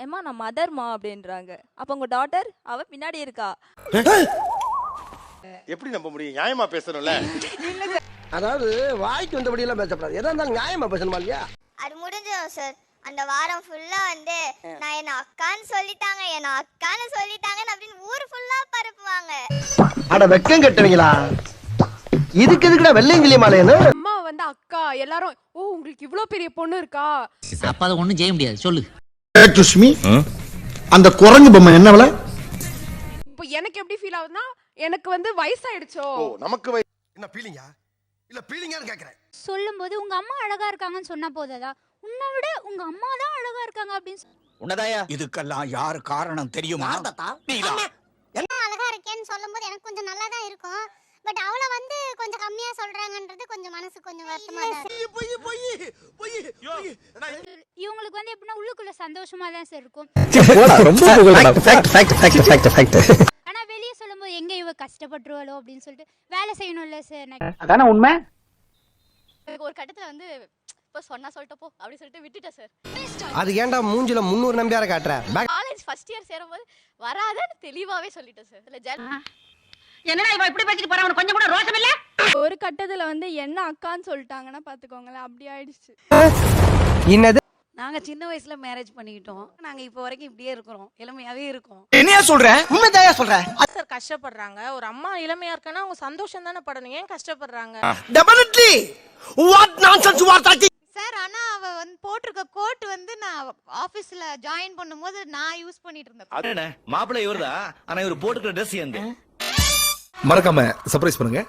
ஏமா நான் மதர்மா அப்படின்றாங்க. அப்ப உங்க டாட்டர் அவ பின்னாடி இருக்கா? எப்படி நம்ப முடியும்? நியாயமா பேசணும்ல? அதாவது வாய்க்கு வந்தபடி எல்லாம் பேசப்படாது எதா இருந்தாலும் நியாயமா பேசணுமா இல்லையா? அது முடிஞ்சிடும் சார் அந்த வாரம் ஃபுல்லா வந்து நான் என்ன அக்கான்னு சொல்லிட்டாங்க என்ன அக்கான்னு சொல்லிட்டாங்கன்னு அப்படின்னு ஊர் ஃபுல்லா பரப்புவாங்க. அட வெக்கம் கட்டுவீங்களா? இதுக்கு எதுக்குடா வெள்ளையங்கிலி மாலையன்னு அம்மா வந்து அக்கா எல்லாரும் ஓ உங்களுக்கு இவ்ளோ பெரிய பொண்ணு இருக்கா? அப்ப அதை ஒண்ணும் செய்ய முடியாது. சொல்லு. சுஷ்மி அந்த குரங்கு பொம்மை என்ன விலை? இப்போ எனக்கு எப்படி ஃபீல் ஆகுதுன்னா எனக்கு வந்து வயசாயிடுச்சோ. ஓ நமக்கு வய- என்ன பீலிங்கா இல்ல பீலிங்கான்னு கேக்குறேன். சொல்லும்போது உங்க அம்மா அழகா இருக்காங்கன்னு சொன்னா போதாதா உன்னை விட உங்க அம்மா தான் அழகா இருக்காங்க அப்படின்னு சொல்லி உன்னதாயா? இதுக்கெல்லாம் யார் காரணம் தெரியுமா. அழகா இருக்கேன்னு சொல்லும்போது எனக்கு கொஞ்சம் நல்லா தான் இருக்கும். பட் அவளை வந்து கொஞ்சம் கம்மியா சொல்றாங்கன்றது கொஞ்சம் மனசு கொஞ்சம் வருத்தமா தான் இவங்களுக்கு வந்து எப்படின்னா உள்ளுக்குள்ள சந்தோஷமா தான் சார் இருக்கும். ஆனா வெளியே சொல்லும்போது எங்க இவ கஷ்டப்பட்டுருவாளோ அப்படின்னு சொல்லிட்டு வேலை செய்யணும்ல சார் அதான உண்மை? ஒரு கட்டத்துல வந்து இப்ப சொன்னா சொல்லிட்டு போ அப்படி சொல்லிட்டு விட்டுட்டேன் சார் அது ஏன்டா மூஞ்சில முன்னூறு நம்பியார காட்டுற? காலேஜ் ஃபர்ஸ்ட் இயர் சேரும்போது வராதன்னு தெளிவாவே சொல்லிட்டேன் சார் இதுல ஜெல் என்னடா இவன் இப்படி பேசிட்டு போறான் உனக்கு கொஞ்சம் கூட ரோஷம் இல்ல? ஒரு கட்டத்துல வந்து என்ன அக்கான்னு சொல்லிட்டாங்கன்னா பாத்துக்கோங்களேன் அப்படி ஆயிடுச்சு. என்னது? நாங்க சின்ன வயசுல மேரேஜ் பண்ணிக்கிட்டோம். நாங்க இப்போ வரைக்கும் இப்படியே இருக்கிறோம். இளமையாவே இருக்கோம். என்னையா சொல்ற? உண்மைதாயா சொல்றேன் சார் கஷ்டப்படுறாங்க. ஒரு அம்மா இளமையா இருக்கனா அவங்க சந்தோஷம் தானே படணும். ஏன் கஷ்டப்படுறாங்க? Definitely what nonsense are talking sir ஆனா அவ வந்து போட்டிருக்க கோட் வந்து நான் ஆபீஸ்ல ஜாயின் பண்ணும்போது நான் யூஸ் பண்ணிட்டு இருந்தேன். மாப்பிள்ளை இவர்தான் ஆனா இவர் போட்டுக்கிற ட்ரெஸ் எந்த மறக்காம சர்ப்ரைஸ் பண்ணுங்க.